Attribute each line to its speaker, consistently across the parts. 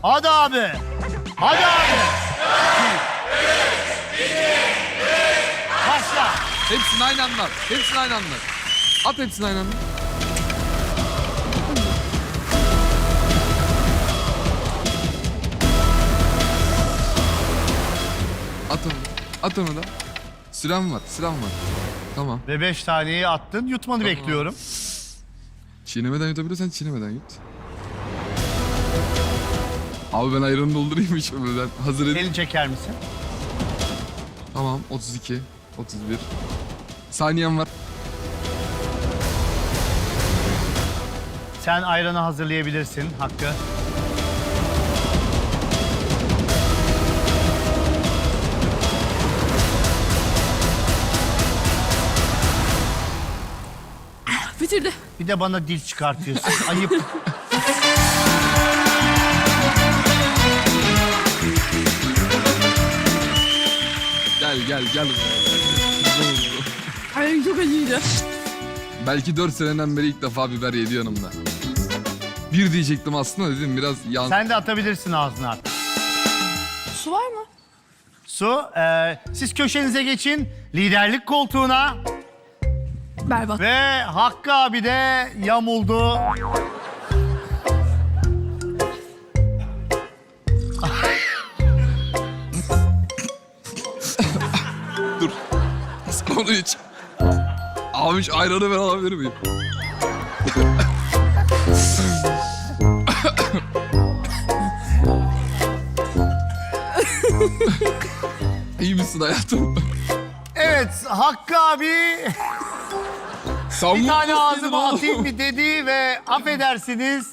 Speaker 1: Hadi abi. Hadi abi. Başla.
Speaker 2: Hepsini aynı anda. at. Hepsini aynı anda. At hepsini aynı anda. At onu. At onu da. Süren var, süren var. Tamam.
Speaker 1: Ve 5 taneyi attın. Yutmanı bekliyorum.
Speaker 2: Çiğnemeden yutabiliyorsan çiğnemeden yut. Abi ben ayranı doldurayım hiç ben hazır edeyim.
Speaker 1: Elini çeker misin?
Speaker 2: Tamam 32, 31. Saniyem var.
Speaker 1: Sen ayranı hazırlayabilirsin Hakkı.
Speaker 3: Bitirdi.
Speaker 1: Bir de bana dil çıkartıyorsun. Ayıp.
Speaker 2: Gel.
Speaker 3: Ay çok acıydı.
Speaker 2: Belki 4 seneden beri ilk defa biber yedi yanımda. Bir diyecektim aslında dedim biraz yan...
Speaker 1: Sen de atabilirsin ağzına at.
Speaker 3: Su var mı?
Speaker 1: Su, e, siz köşenize geçin. Liderlik koltuğuna.
Speaker 3: Berbat.
Speaker 1: Ve Hakkı abi de yamuldu.
Speaker 2: Onu iç. Abi şu ayranı ben alabilir miyim? İyi misin hayatım?
Speaker 1: Evet, Hakkı abi
Speaker 2: Sen
Speaker 1: bir tane
Speaker 2: mutlusun
Speaker 1: ağzıma
Speaker 2: oğlum.
Speaker 1: atayım mı dedi ve affedersiniz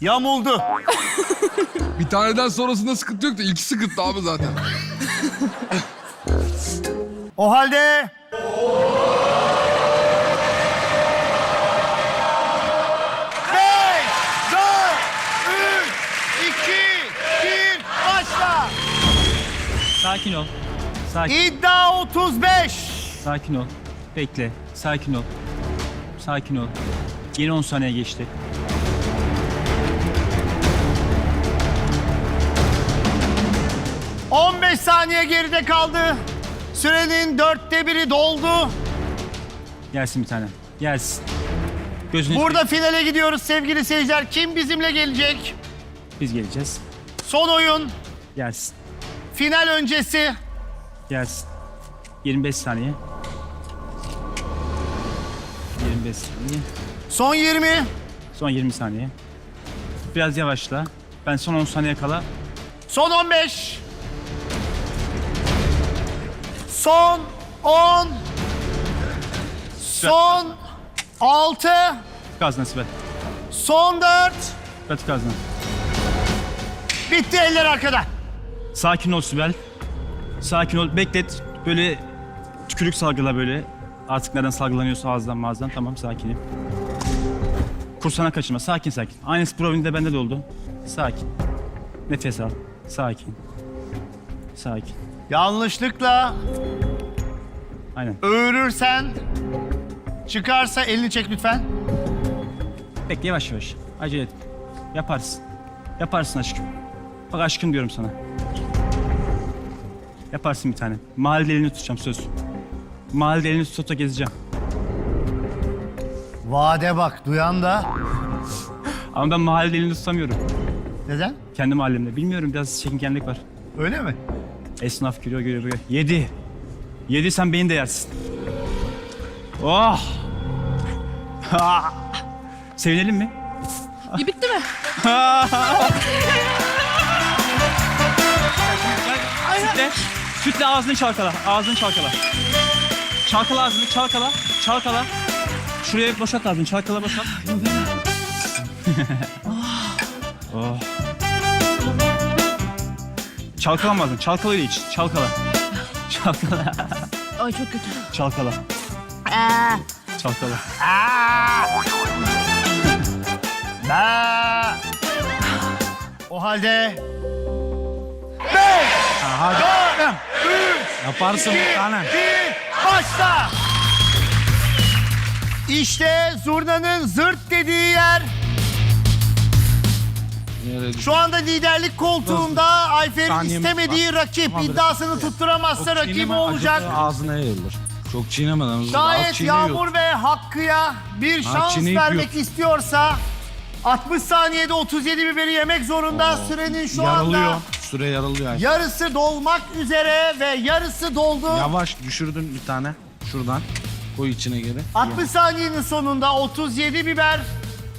Speaker 1: yamuldu.
Speaker 2: Bir taneden sonrasında sıkıntı yok da ilki sıkıntı abi zaten.
Speaker 1: O halde...
Speaker 4: Sakin ol. Sakin,
Speaker 1: İddia 35.
Speaker 4: sakin ol. Bekle. Sakin ol. Sakin ol. Yeni 10 saniye geçti.
Speaker 1: — 15 saniye geride kaldı. Sürenin dörtte biri doldu.
Speaker 4: Gelsin bir tane. Gelsin. Gözünü
Speaker 1: Burada finale gidiyoruz sevgili seyirciler. Kim bizimle gelecek?
Speaker 4: biz geleceğiz.
Speaker 1: Son oyun.
Speaker 4: Gelsin.
Speaker 1: Final öncesi.
Speaker 4: Gelsin. 25 saniye. 25 saniye.
Speaker 1: Son 20.
Speaker 4: Son 20 saniye. Biraz yavaşla. Ben son 10 saniye kala
Speaker 1: Son 15. Son 10. Son 6.
Speaker 4: gazla Sibel.
Speaker 1: Son 4.
Speaker 4: Pratik gazla.
Speaker 1: Bitti eller arkada.
Speaker 4: Sakin ol Sibel. Sakin ol. Beklet. Böyle tükürük salgıla böyle. Artık nereden salgılanıyorsa ağızdan mağazdan. Tamam sakinim. Kursana kaçırma. Sakin sakin. Aynısı provinde bende de oldu. Sakin. Nefes al. Sakin. Sakin.
Speaker 1: Yanlışlıkla
Speaker 4: Aynen.
Speaker 1: öğürürsen çıkarsa elini çek lütfen.
Speaker 4: Bekle yavaş yavaş. Acele et. Yaparsın. Yaparsın aşkım. Bak aşkım diyorum sana. Yaparsın bir tane. Mahallede elini tutacağım söz. Mahallede elini tuta gezeceğim.
Speaker 1: Vade bak duyan da.
Speaker 4: Ama ben mahallede elini tutamıyorum.
Speaker 1: Neden?
Speaker 4: Kendi mahallemde. Bilmiyorum biraz çekingenlik var.
Speaker 1: Öyle mi?
Speaker 4: Esnaf giriyor giriyor. Yedi. Yedi sen beni de yersin. Oh. Ha. Sevinelim mi?
Speaker 3: İyi bitti mi?
Speaker 4: Sütle. Sütle ağzını çalkala. Ağzını çalkala. Çalkala ağzını çalkala. Çalkala. Şuraya boşalt ağzını. Çalkala boşalt. oh. Çalkalama ağzını. Çalkala iç. Çalkala. Çalkala.
Speaker 3: Ay çok kötü.
Speaker 4: Çalkala. Çalkala.
Speaker 1: Ba. O halde
Speaker 4: Yaparsın bir tane.
Speaker 1: bir başla. İşte zurnanın zırt dediği yer. Şu anda liderlik koltuğunda Ayfer'in
Speaker 5: Saniyemiz
Speaker 1: istemediği rakip
Speaker 5: Tamam,
Speaker 1: iddiasını tutturamazsa rakibi olacak.
Speaker 5: Ağzına yayılır. Çok çiğnemeden hızlı. Az
Speaker 1: Şayet
Speaker 5: çiğniyor.
Speaker 1: Yağmur ve Hakkı'ya bir
Speaker 5: Ha,
Speaker 1: şans
Speaker 5: çiğneyip
Speaker 1: vermek
Speaker 5: yok.
Speaker 1: istiyorsa 60 saniyede 37 biberi yemek zorunda. Sürenin şu
Speaker 5: Yaralıyor.
Speaker 1: anda
Speaker 5: Süre yaralıyor. Ayfer.
Speaker 1: yarısı dolmak üzere ve yarısı doldu.
Speaker 5: Yavaş düşürdün bir tane. Şuradan. Koy içine geri.
Speaker 1: 60 saniyenin sonunda 37 biber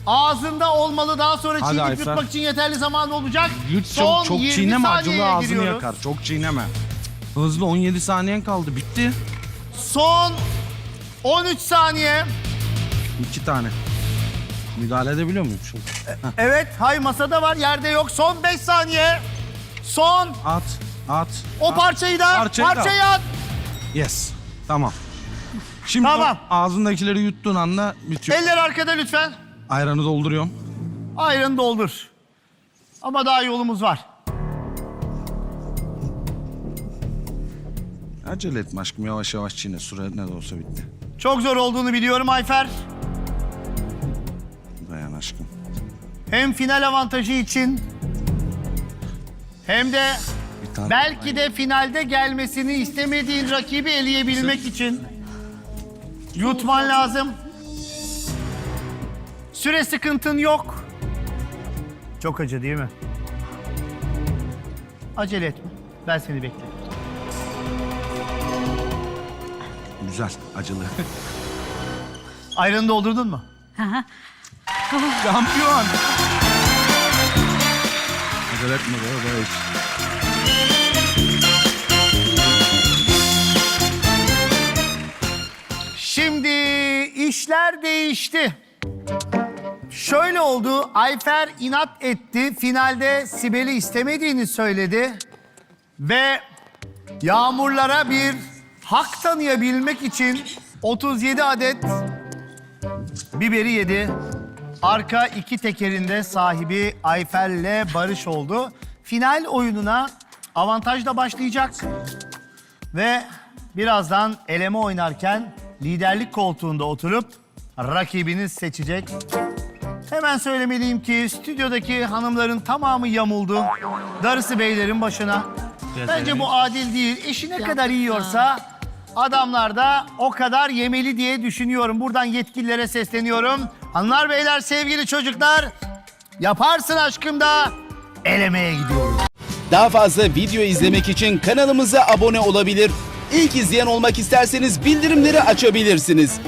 Speaker 1: ağzında olmalı. Daha sonra
Speaker 5: Hadi
Speaker 1: çiğneyip
Speaker 5: Ayfer.
Speaker 1: yutmak için yeterli zaman olacak.
Speaker 5: Yut
Speaker 1: Son
Speaker 5: çok, çok
Speaker 1: 20
Speaker 5: çiğneme acılı
Speaker 1: saniyeye
Speaker 5: ağzını
Speaker 1: giriyoruz.
Speaker 5: yakar. Çok çiğneme. Hızlı 17 saniyen kaldı. Bitti.
Speaker 1: Son 13 saniye.
Speaker 5: İki tane. Müdahale edebiliyor muyum şimdi?
Speaker 1: Evet, hay masada var, yerde yok. Son 5 saniye. Son
Speaker 5: At. At.
Speaker 1: o
Speaker 5: at.
Speaker 1: parçayı da
Speaker 5: Parçayı da.
Speaker 1: parçayı at.
Speaker 5: Yes. Tamam. Şimdi
Speaker 1: Tamam.
Speaker 5: o ağzındakileri yuttuğun anda bitiyor.
Speaker 1: Eller arkada lütfen.
Speaker 5: Ayranı dolduruyorum.
Speaker 1: Ayranı doldur. Ama daha yolumuz var.
Speaker 5: Acele etme aşkım yavaş yavaş çiğne. Süre ne de olsa bitti.
Speaker 1: Çok zor olduğunu biliyorum Ayfer.
Speaker 5: Dayan aşkım.
Speaker 1: Hem final avantajı için hem de
Speaker 5: Bir tane.
Speaker 1: belki de finalde gelmesini istemediğin rakibi eleyebilmek için yutman lazım. Süre sıkıntın yok. Çok acı değil mi? Acele etme. Ben seni beklerim.
Speaker 5: Güzel. Acılı.
Speaker 1: Ayranı doldurdun mu?
Speaker 5: Şampiyon. Acele etme be. be hiç.
Speaker 1: Şimdi işler değişti. Şöyle oldu. Ayfer inat etti. Finalde Sibel'i istemediğini söyledi. Ve Yağmurlara bir hak tanıyabilmek için 37 adet biberi yedi. Arka iki tekerinde sahibi Ayfer'le Barış oldu. Final oyununa avantajla başlayacak. Ve birazdan eleme oynarken liderlik koltuğunda oturup rakibini seçecek. Hemen söylemeliyim ki stüdyodaki hanımların tamamı yamuldu. Darısı beylerin başına. Bence bu adil değil. Eşi ne kadar yiyorsa adamlar da o kadar yemeli diye düşünüyorum. Buradan yetkililere sesleniyorum. Hanımlar beyler sevgili çocuklar yaparsın aşkım da elemeye gidiyoruz.
Speaker 6: Daha fazla video izlemek için kanalımıza abone olabilir. İlk izleyen olmak isterseniz bildirimleri açabilirsiniz.